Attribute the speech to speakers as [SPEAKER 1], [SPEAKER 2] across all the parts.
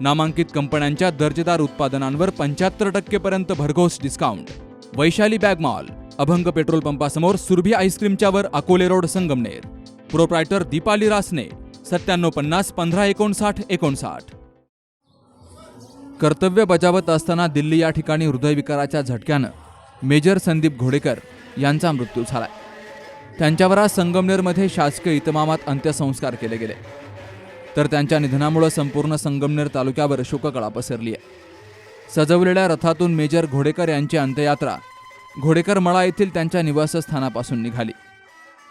[SPEAKER 1] नामांकित कंपन्यांच्या दर्जेदार उत्पादनांवर पंच्याहत्तर टक्केपर्यंत भरघोस discount Vaishali bag mall Abhang petrol पंपासमोर Surabhi आईस्क्रीमच्यावर अकोले रोड संगमनेर. प्रोप्रायटर दीपाली रासने सत्त्याण्णव पन्नास पंधरा एकोणसाठ एकोणसाठ. कर्तव्य बजावत असताना दिल्ली या ठिकाणी हृदयविकाराच्या झटक्यानं मेजर संदीप घोडेकर यांचा मृत्यू झालाय. त्यांच्यावर आज संगमनेरमध्ये शासकीय इतमामात अंत्यसंस्कार केले गेले. तर त्यांच्या निधनामुळं संपूर्ण संगमनेर तालुक्यावर शोककळा पसरली आहे. सजवलेल्या रथातून मेजर घोडेकर यांची अंत्ययात्रा घोडेकर मळा येथील त्यांच्या निवासस्थानापासून निघाली.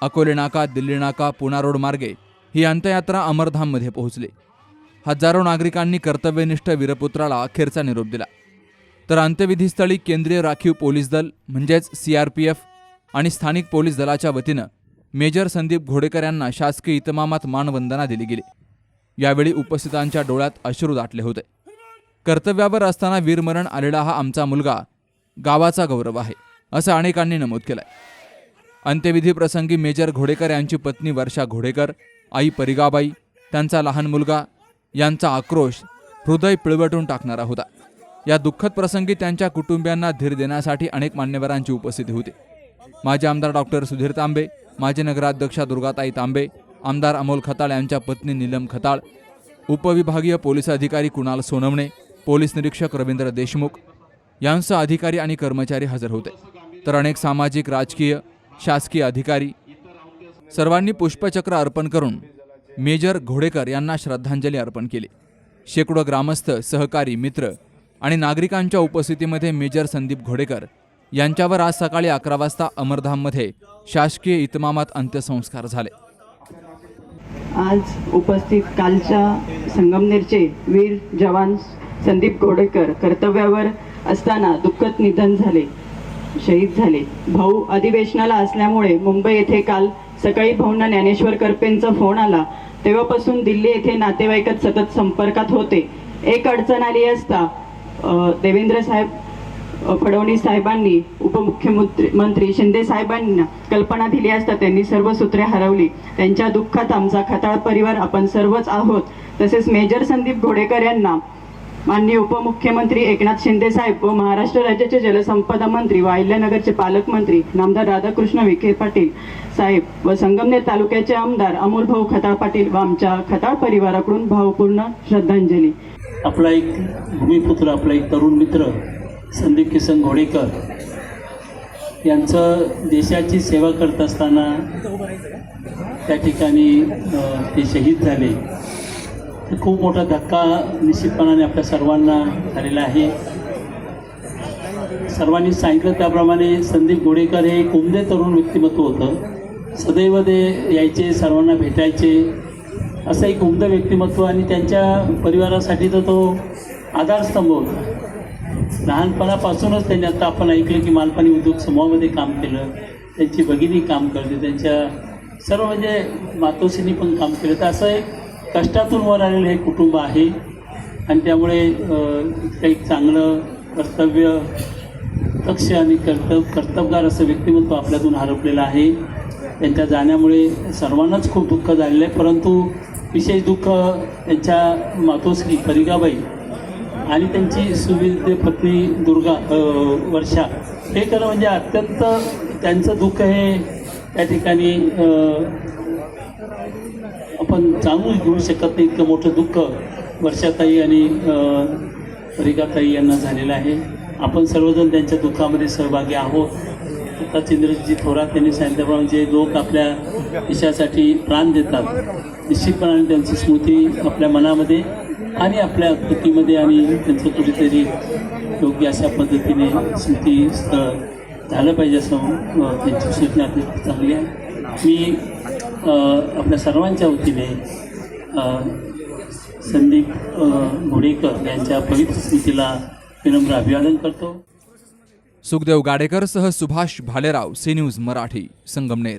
[SPEAKER 1] अकोले नाका दिल्ली नाका पुणा रोड मार्गे ही अंत्ययात्रा अमरधाममध्ये पोहोचली. हजारो नागरिकांनी कर्तव्यनिष्ठ वीरपुत्राला अखेरचा निरोप दिला. तर अंत्यविधीस्थळी केंद्रीय राखीव पोलीस दल म्हणजेच सी आर पी एफ आणि स्थानिक पोलीस दलाच्या वतीनं मेजर संदीप घोडेकर यांना शासकीय इतमामात मानवंदना दिली गेली. यावेळी उपस्थितांच्या डोळ्यात अश्रू दाटले होते. कर्तव्यावर असताना वीरमरण आलेला हा आमचा मुलगा गावाचा गौरव आहे असं अनेकांनी नमूद केलंय. अंत्यविधी प्रसंगी मेजर घोडेकर यांची पत्नी वर्षा घोडेकर आई परिगाबाई त्यांचा लहान मुलगा यांचा आक्रोश हृदय पिळवटून टाकणारा होता. या दुःखद प्रसंगी त्यांच्या कुटुंबियांना धीर देण्यासाठी अनेक मान्यवरांची उपस्थिती होती. माजी आमदार डॉक्टर सुधीर तांबे माजी नगराध्यक्षा दुर्गाताई तांबे आमदार अमोल खताळ यांच्या पत्नी नीलम खताळ उपविभागीय पोलीस अधिकारी कुणाल सोनवणे पोलीस निरीक्षक रवींद्र देशमुख यांसह अधिकारी आणि कर्मचारी हजर होते. तर अनेक सामाजिक राजकीय शासकीय अधिकारी सर्वांनी पुष्पचक्र अर्पण करून मेजर घोडेकर यांना श्रद्धांजली अर्पण केली. शेकडो ग्रामस्थ सहकारी मित्र आणि नागरिकांच्या उपस्थितीमध्ये मेजर संदीप घोडेकर यांच्यावर आज सकाळी अकरा वाजता अमरधाममध्ये शासकीय इतमामात अंत्यसंस्कार झाले.
[SPEAKER 2] आज उपस्थित कालच्या संगमनेरचे वीर जवान संदीप गोडेकर कर्तव्यावर असताना दुःखद निधन झाले शहीद झाले. भाऊ अधिवेशनाला असल्यामुळे मुंबई येथे काल सकाळी भाऊंना ज्ञानेश्वर करपेंचा फोन आला. तेव्हापासून दिल्ली येथे नातेवाईकात सतत संपर्कात होते. एक अडचण आली असता देवेंद्र साहेब फडणवीस साहेबांनी उपमुख्यमंत्री मंत्री शिंदे साहेबांना कल्पना दिली असता त्यांनी सर्व सूत्रे हरवली. त्यांच्या दुःखात आमचा खताळ परिवार आपण सर्वच आहोत. तसेच मेजर संदीप घोडेकर यांना माननीय उपमुख्यमंत्री एकनाथ शिंदे साहेब व महाराष्ट्र राज्याचे जलसंपदा मंत्री व अहिल्यानगरचे पालकमंत्री नामदार राधाकृष्ण विखे पाटील साहेब व संगमनेर तालुक्याचे आमदार अमोल भाऊ खताळ पाटील व आमच्या खताळ परिवाराकडून भावपूर्ण श्रद्धांजली.
[SPEAKER 3] आपला एक भूमिपुत्र आपला एक तरुण मित्र संदीप किसन घोडेकर यांचं देशाची सेवा करत असताना त्या ठिकाणी ते शहीद झाले. खूप मोठा धक्का निश्चितपणाने आपल्या सर्वांना झालेला आहे. सर्वांनी सांगितलं त्याप्रमाणे संदीप घोडेकर हे एक तरुण व्यक्तिमत्व होतं. सदैव ते यायचे सर्वांना भेटायचे. असं एक उमदं व्यक्तिमत्व आणि त्यांच्या परिवारासाठी तर तो आधारस्तंभ होता. लहानपणापासूनच त्यांनी आता आपण ऐकलं की मालपाणी उद्योग समूहामध्ये काम केलं त्यांची भगिनी काम करते त्यांच्या सर्व म्हणजे मातोश्रींनी पण काम केलं. तर असं एक कष्टातून वर आलेलं हे कुटुंब आहे. आणि त्यामुळे काही चांगलं कर्तव्य दक्ष आणि कर्तव्य कर्तबगार असं व्यक्तिमत्व आपल्यातून हरपलेलं आहे. त्यांच्या जाण्यामुळे सर्वांनाच खूप दुःख झालेलं आहे. परंतु विशेष दुःख त्यांच्या मातोश्री परिगाबाई आणि त्यांची सुविध पत्नी दुर्गा वर्षा हे खरं म्हणजे अत्यंत त्यांचं दुःख हे त्या ठिकाणी आपण जाणून घेऊ शकत नाही इतकं मोठं दुःख वर्षाताई आणि रिकाताई यांना झालेलं आहे. आपण सर्वजण त्यांच्या दुःखामध्ये सहभागी आहोत. आता चंद्रजी थोरात त्यांनी सांगितल्याप्रमाणे जे लोक आपल्या देशासाठी प्राण देतात. निश्चितपणाने त्यांची स्मृती आपल्या मनामध्ये आणि आपल्या कृतीमध्ये आणि त्यांचं कुठेतरी योग्य अशा पद्धतीने स्मृती स्थळ झालं पाहिजे असं त्यांची सूचना आपली चांगली आहे. मी आपल्या सर्वांच्या वतीने संदीप घोडेकर यांच्या पवित्र स्मृतीला विनम्र अभिवादन करतो.
[SPEAKER 1] सुखदेव गाडेकर सह सुभाष भालेराव सी न्यूज मराठी संगमनेर.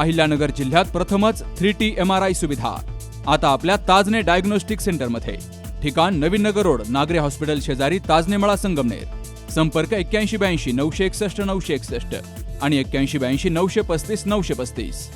[SPEAKER 1] अहिल्यानगर जिल्ह्यात प्रथमच three T M R I सुविधा. आता आपल्या ताजने डायग्नोस्टिक सेंटरमध्ये. ठिकाण नवीन नगर रोड नागरे हॉस्पिटल शेजारी ताजने मळा संगमनेर. संपर्क एक्क्याऐंशी ब्याऐंशी नऊशे एकसष्ट नऊशे एकसष्ट आणि एक्क्याऐंशी ब्याऐंशी नऊशे पस्तीस नऊशे पस्तीस.